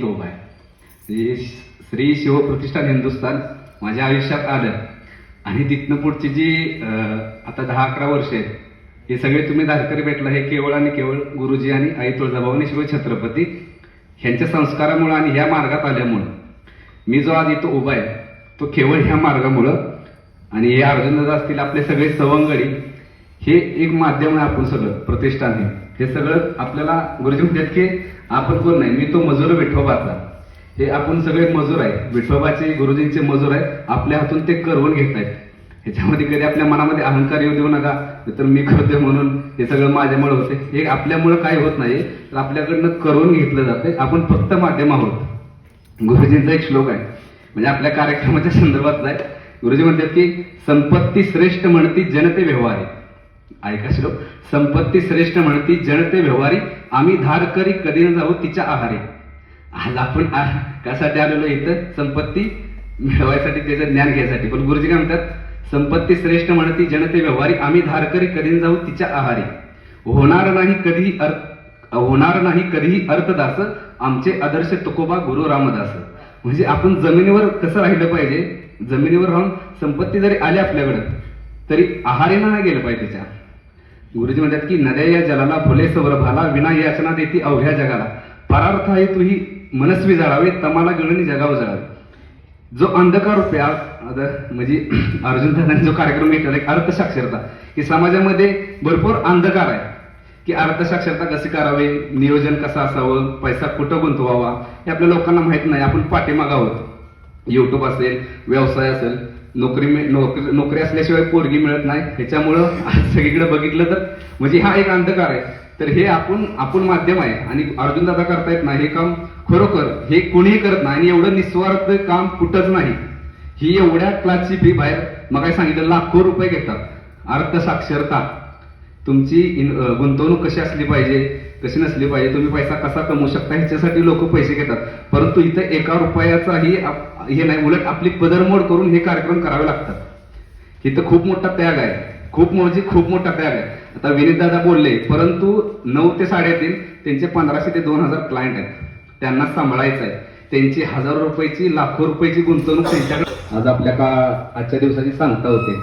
तो उभा आहे म्हणजे श्री शिवप्रतिष्ठान हिंदुस्थान माझ्या आयुष्यात आलं. आणि तिथनं पुढची जी आता दहा अकरा वर्ष आहेत हे सगळे तुम्ही धारकरी भेटला हे केवळ आणि केवळ गुरुजी आणि आई तुळजाभवानी शिव छत्रपती ह्यांच्या संस्कारामुळं आणि ह्या मार्गात आल्यामुळं. मी जो आज इथं उभा आहे तो केवळ ह्या मार्गामुळं आणि हे अर्जुनदादा असतील आपले सगळे सवंगडी हे एक माध्यम आहे आपण सगळं प्रतिष्ठान आहे हे सगळं आपल्याला गुरुजी म्हणतात की आपण कोण नाही? मी तो मजूर विठोबाचा. हे आपण सगळे मजूर आहे. विठोबाचे गुरुजींचे मजूर आहे. आपल्या हातून ते करवून घेत आहेत ह्याच्यामध्ये कधी आपल्या मनामध्ये अहंकार येऊ देऊ नका. तर मी करतोय म्हणून हे सगळं माझ्यामुळे होते. हे आपल्यामुळे काही होत नाही तर आपल्याकडनं करून घेतलं जातंय. आपण फक्त माध्यम आहोत. गुरुजींचा एक श्लोक आहे. म्हणजे आपल्या कार्यक्रमाच्या संदर्भात आहे. गुरुजी म्हणतात की संपत्ती श्रेष्ठ म्हणती जनते व्यवहारी. ऐका श्लोक संपत्ती श्रेष्ठ म्हणती जनते व्यवहारी आम्ही धार करी कधी न जाऊ तिच्या आहारी. आज आपण आ- कशासाठी आलेलो इथं? संपत्ती मिळवायसाठी त्याचं ज्ञान घ्यायसाठी. पण गुरुजी काय म्हणतात? संपत्ती श्रेष्ठ म्हणती जनते व्यवहारी आम्ही धार करी कधी न जाऊ तिच्या आहारी. होणार नाही कधीही अर्थ होणार नाही कधीही अर्थदास आमचे आदर्श तुकोबा गुरु रामदास. म्हणजे आपण जमिनीवर कसं राहिलं पाहिजे? जमिनीवर राहून संपत्ती जरी आली आपल्याकडं तरी आहारीनं नाही गेलं पाहिजे त्याच्या गुरुजी म्हणतात की नद्या या जलाला फुले सौरभाला विना याचना देती अवघ्या जगाला. परार्थ आहे तू ही मनस्वी जाळावे तमाला गिळणी जगाव जळावे. जो अंधकार रुपये आज- म्हणजे अर्जुन दादांनी जो कार्यक्रम घेतला एक अर्थसाक्षरता की समाजामध्ये भरपूर अंधकार आहे. की अर्थसाक्षरता कशी करावी नियोजन कसं असावं पैसा कुठं गुंतवावा हे आपल्या लोकांना माहीत नाही आपण पाठीमाग आहोत. यूट्यूब असेल व्यवसाय असेल नोकरी नोकरी नोकरी असल्याशिवाय पोरगी मिळत नाही. ह्याच्यामुळं आज सगळीकडे बघितलं तर म्हणजे हा एक अंधकार आहे. तर हे आपण आपण माध्यम आहे आणि अर्जुन दादा करतायत ना हे काम खरोखर हे कुणीही करत नाही आणि एवढं निस्वार्थ काम कुठंच नाही. ही एवढ्या क्लासची फी बाहेर मग काय सांगितलं? लाखो रुपये घेतात. अर्थसाक्षरता. तुमची गुंतवणूक कशी असली पाहिजे? कशी नसली पाहिजे तुम्ही पैसा कसा कमवू शकता ह्याच्यासाठी लोक पैसे घेतात. परंतु इथं एका रुपयाचाही हे नाही उलट आपली पदरमोड करून हे कार्यक्रम करावे लागतात. इथं खूप मोठा त्याग आहे. खूप म्हणजे खूप मोठा त्याग आहे. आता विनीत दादा बोलले परंतु नऊ ते साडेतीन त्यांचे पंधराशे ते दोन हजार क्लायंट आहेत. त्यांना सांभाळायचं आहे. त्यांची हजारो रुपयाची लाखो रुपयाची गुंतवणूक त्यांच्याकडे आज आपल्या का आजच्या दिवसाची सांगता होते.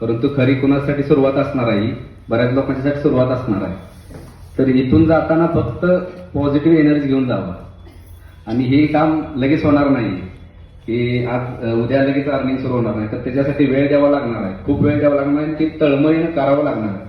परंतु खरी कोणासाठी सुरुवात असणार आहे बऱ्याच लोकांच्यासाठी सुरुवात असणार आहे. तर इथून जाताना फक्त पॉझिटिव्ह एनर्जी घेऊन जावं. आणि हे काम लगेच होणार नाही. की आज उद्या लगेच अर्निंग सुरू होणार नाही. तर त्याच्यासाठी वेळ द्यावा लागणार आहे. खूप वेळ द्यावा लागणार आहे. ते तळमळीनं करावं लागणार आहे.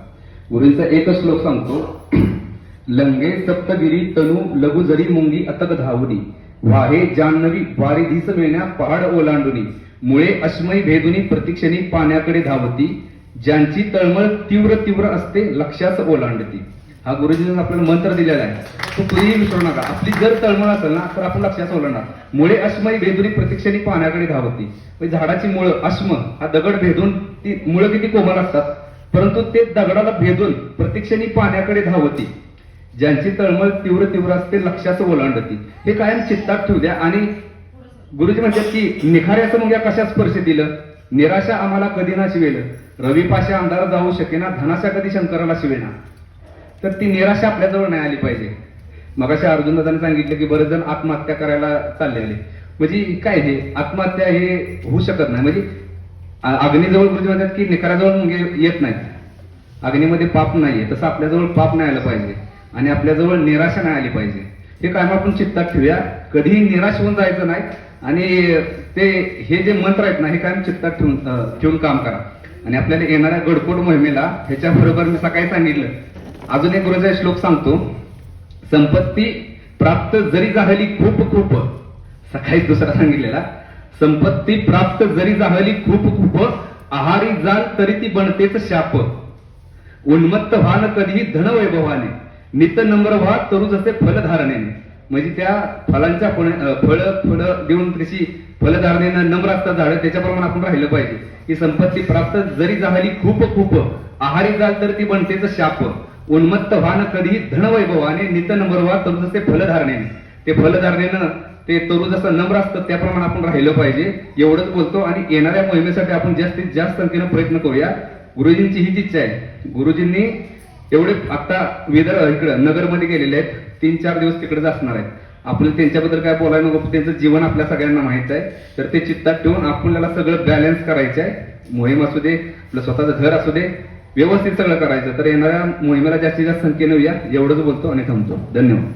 गुरुंचा एकच श्लोक सांगतो. लंगे सप्तगिरी तनु लघु जरी मुंगी अतक धावली वाहे जान्हवी वारी दिस पहाड ओलांडुनी. मुळे अश्मय भेदुनी प्रतीक्षणी पाण्याकडे धावती. ज्यांची तळमळ तीव्र तीव्र असते लक्षास ओलांडती. हा गुरुजींना आपल्याला मंत्र दिलेला आहे. तो कुठेही विसरू नका. आपली जर तळमळ असेल ना तर आपण लक्षात ओलणार मुळे अश्मय भेदुनी प्रतिक्षणी पाण्याकडे धावती म्हणजे झाडाची मुळं अश्म हा दगड भेदून ती मुळं किती कोमल असतात? परंतु ते दगडाला भेदून प्रत्यक्षणी पाण्याकडे धावती ज्यांची तळमळ तीव्र तीव्र असते लक्षाचं ओलांडती. हे कायम चित्तात ठेवू द्या. आणि गुरुजी म्हणतात की निखाऱ्याचं मग या कशा स्पर्श दिलं? निराशा आम्हाला कधी ना शिवेल. रविपाशा अंधारात जाऊ शकेना धनाशा कधी शंकराला शिवेना. तर ती निराशा आपल्याजवळ नाही आली पाहिजे. मग अशा अर्जुनदादांनी सांगितलं की बरेच जण आत्महत्या करायला चालले आले. म्हणजे काय हे? आत्महत्या हे होऊ शकत नाही. म्हणजे अग्नीजवळ गुरुजी म्हणतात की निकराजवळ म्हणजे येत नाहीत. अग्नीमध्ये पाप नाहीये. तसं आपल्याजवळ पाप नाही आलं पाहिजे. आणि आपल्याजवळ निराशा नाही आली पाहिजे. हे कायम आपण चित्तात ठेवूया. कधीही निराश होऊन जायचं नाही. आणि ते हे जे मंत्र आहेत ना हे कायम चित्तात ठेवून ठेवून काम करा. आणि आपल्याला येणाऱ्या गडकोट मोहिमेला ह्याच्याबरोबर मी सकाळी सांगितलं अजून एक गुरुचा श्लोक सांगतो. संपत्ती प्राप्त जरी झाली खूप खूप सकाळी दुसरा सांगितलेला. संपत्ती प्राप्त जरी झाली खूप खूप आहारी जाल तरी ती बनतेच शाप. उन्मत्त व्हान कधीही धन वैभवाने नित नम्र व्हा तरू जसे फलधारणेने म्हणजे त्या फळांच्या फळ फळ देऊन तशी फलधारणेनं नम्र असतात झाडं त्याच्याप्रमाणे आपण राहिलं पाहिजे. की संपत्ती प्राप्त जरी झाली खूप खूप आहारी जाल तर ती बनतेच शाप. उन्मत्त व्हान कधीही धन वैभवाने नित नम्र व्हा फलधारणेने. ते फलधारणेनं ते तरू जसं नम्र असतं त्याप्रमाणे आपण राहिलं पाहिजे. एवढंच बोलतो आणि येणाऱ्या मोहिमेसाठी आपण जास्तीत जास्त संख्येनं प्रयत्न करूया. गुरुजींची हीच इच्छा आहे. गुरुजींनी एवढे आता विदर इकडं नगरमध्ये गेलेले आहेत. तीन चार दिवस तिकडेच असणार आहेत. आपल्याला त्यांच्याबद्दल काय बोलायला नको त्यांचं जीवन आपल्या सगळ्यांना माहीत आहे. तर ते चित्तात ठेवून आपल्याला सगळं बॅलन्स करायचं आहे. मोहीम असू दे आपलं स्वतःचं घर असू दे व्यवस्थित सगळं करायचं. तर येणाऱ्या मोहिमेला जास्तीत जास्त संख्येने या एवढंच बोलतो आणि थांबतो. धन्यवाद.